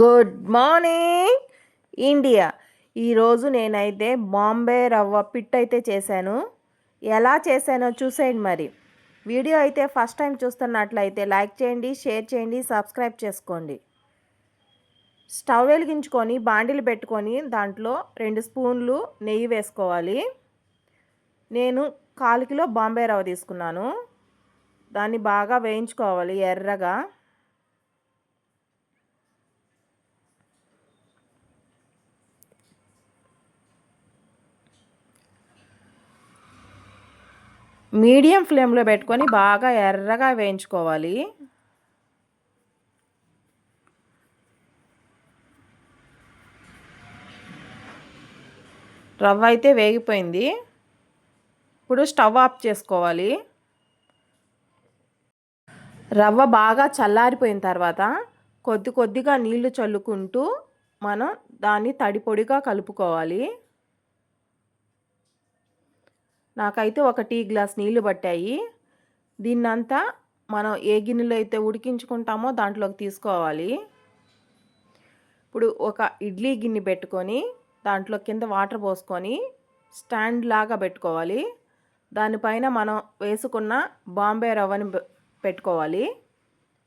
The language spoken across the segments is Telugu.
Good morning India. ఈరోజు నేనైతే బాంబే రవ్వ పిట్ అయితే చేశాను. ఎలా చేశానో చూసేయండి మరి. వీడియో అయితే ఫస్ట్ టైం చూస్తున్నట్లయితే లైక్ చేయండి షేర్ చేయండి సబ్స్క్రైబ్ చేసుకోండి. స్టవ్ వెలిగించుకొని బాండిలు పెట్టుకొని దాంట్లో రెండు స్పూన్లు నెయ్యి వేసుకోవాలి. నేను కాలు కిలో బాంబే రవ్వ తీసుకున్నాను. దాన్ని బాగా వేయించుకోవాలి ఎర్రగా. మీడియం ఫ్లేమ్లో పెట్టుకొని బాగా ఎర్రగా వేయించుకోవాలి. రవ్వ అయితే వేగిపోయింది. ఇప్పుడు స్టవ్ ఆఫ్ చేసుకోవాలి. రవ్వ బాగా చల్లారిపోయిన తర్వాత కొద్ది కొద్దిగా నీళ్ళు చల్లుకుంటూ మనం దాన్ని తడిపొడిగా కలుపుకోవాలి. నాకైతే ఒక టీ గ్లాస్ నీళ్ళు పట్టాయి. దీన్నంతా మనం ఏ గిన్నెలో అయితే ఉడికించుకుంటామో దాంట్లోకి తీసుకోవాలి. ఇప్పుడు ఒక ఇడ్లీ గిన్నె పెట్టుకొని దాంట్లో కింద వాటర్ పోసుకొని స్టాండ్ లాగా పెట్టుకోవాలి. దానిపైన మనం వేసుకున్న బాంబే రవ్వని పెట్టుకోవాలి.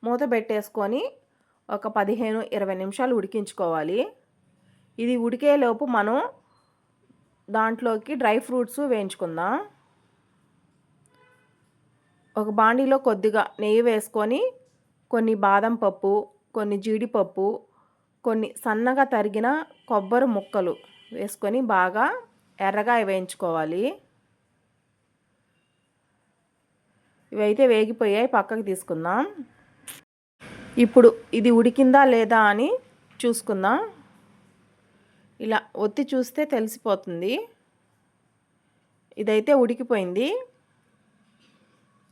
మూత పెట్టేసుకొని ఒక పదిహేను ఇరవై నిమిషాలు ఉడికించుకోవాలి. ఇది ఉడికేలోపు మనం దాంట్లోకి డ్రై ఫ్రూట్స్ వేయించుకుందాం. ఒక బాండీలో కొద్దిగా నెయ్యి వేసుకొని కొన్ని బాదం పప్పు కొన్ని జీడిపప్పు కొన్ని సన్నగా తరిగిన కొబ్బరి ముక్కలు వేసుకొని బాగా ఎర్రగా వేయించుకోవాలి. ఇవైతే వేగిపోయాయి పక్కకు తీసుకుందాం. ఇప్పుడు ఇది ఉడికిందా లేదా అని చూసుకుందాం. ఇలా ఒత్తి చూస్తే తెలిసిపోతుంది. ఇదైతే ఉడికిపోయింది.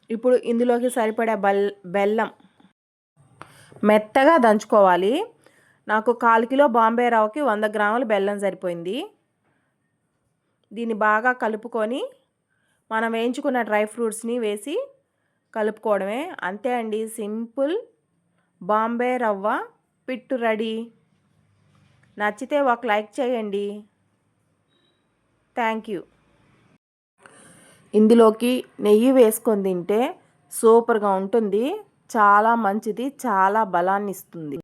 ఇప్పుడు ఇందులోకి సరిపడే బెల్ బెల్లం మెత్తగా దంచుకోవాలి. నాకు కాలు కిలో బాంబే రవ్వకి వంద గ్రాముల బెల్లం సరిపోయింది. దీన్ని బాగా కలుపుకొని మనం వేయించుకున్న డ్రై ఫ్రూట్స్ని వేసి కలుపుకోవడమే. అంతే అండి సింపుల్ బాంబే రవ్వ. పిట్టు రెడీ. నచ్చితే ఒక లైక్ చేయండి. Thank you. ఇందులోకి నెయ్యి వేసుకొని తింటే సూపర్గా ఉంటుంది. చాలా మంచిది చాలా బలాన్ని ఇస్తుంది